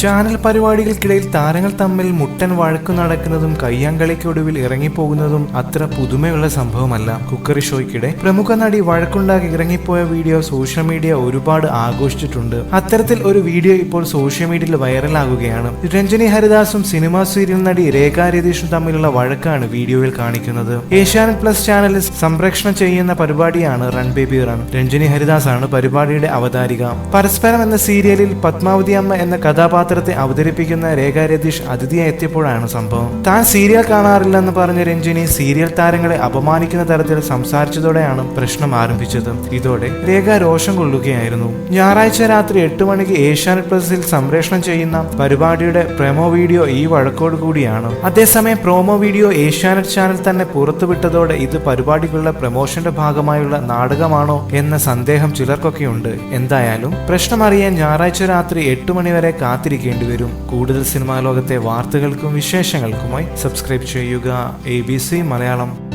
Channel പരിപാടികൾക്കിടയിൽ താരങ്ങൾ തമ്മിൽ മുട്ടൻ വഴക്കു നടക്കുന്നതും കയ്യാങ്കളിക്കൊടുവിൽ ഇറങ്ങിപ്പോകുന്നതും അത്ര പുതുമയുള്ള സംഭവമല്ല. കുക്കറി ഷോയ്ക്കിടെ പ്രമുഖ നടി വഴക്കുണ്ടാക്കി ഇറങ്ങിപ്പോയ വീഡിയോ സോഷ്യൽ മീഡിയ ഒരുപാട് ആഘോഷിച്ചിട്ടുണ്ട്. അത്തരത്തിൽ ഒരു വീഡിയോ ഇപ്പോൾ സോഷ്യൽ മീഡിയയിൽ വൈറലാകുകയാണ്. രഞ്ജനി ഹരിദാസും സിനിമാ സീരിയൽ നടി രേഖ രതീഷും തമ്മിലുള്ള വഴക്കാണ് വീഡിയോയിൽ കാണിക്കുന്നത്. ഏഷ്യാനെറ്റ് പ്ലസ് ചാനലിൽ സംപ്രേഷണം ചെയ്യുന്ന പരിപാടിയാണ് run baby run. Ranjini Haridas ആണ് പരിപാടിയുടെ അവതാരിക. പരസ്പരം എന്ന സീരിയലിൽ പത്മാവതി അമ്മ എന്ന കഥാപാത്രത്തെ അവതരിപ്പിക്കുന്ന രേഖ രതീഷ് അതിഥിയായി എത്തിയപ്പോഴാണ് സംഭവം. താൻ സീരിയൽ കാണാറില്ലെന്ന് പറഞ്ഞ രഞ്ജിനി സീരിയൽ താരങ്ങളെ അപമാനിക്കുന്ന തരത്തിൽ സംസാരിച്ചതോടെയാണ് പ്രശ്നം ആരംഭിച്ചത്. ഇതോടെ രേഖ രോഷം കൊള്ളുകയായിരുന്നു. ഞായറാഴ്ച രാത്രി എട്ട് മണിക്ക് ഏഷ്യാനെറ്റ് പ്ലസിൽ സംപ്രേഷണം ചെയ്യുന്ന പരിപാടിയുടെ പ്രൊമോ വീഡിയോ ഈ വഴക്കോട് കൂടിയാണ്. അതേസമയം പ്രൊമോ വീഡിയോ ഏഷ്യാനെറ്റ് ചാനൽ തന്നെ പുറത്തുവിട്ടതോടെ ഇത് പരിപാടിക്കുള്ള പ്രൊമോഷന്റെ ഭാഗമായുള്ള നാടകമാണോ എന്ന സന്ദേഹം ചിലർക്കൊക്കെയുണ്ട്. എന്തായാലും പ്രശ്നമറിയാൻ ഞായറാഴ്ച രാത്രി എട്ട് മണിവരെ കാത്തിരിക്കേണ്ടി വരും. കൂടുതൽ സിനിമാ ലോകത്തെ വാർത്തകൾക്കും വിശേഷങ്ങൾക്കുമായി സബ്സ്ക്രൈബ് ചെയ്യുക എ മലയാളം.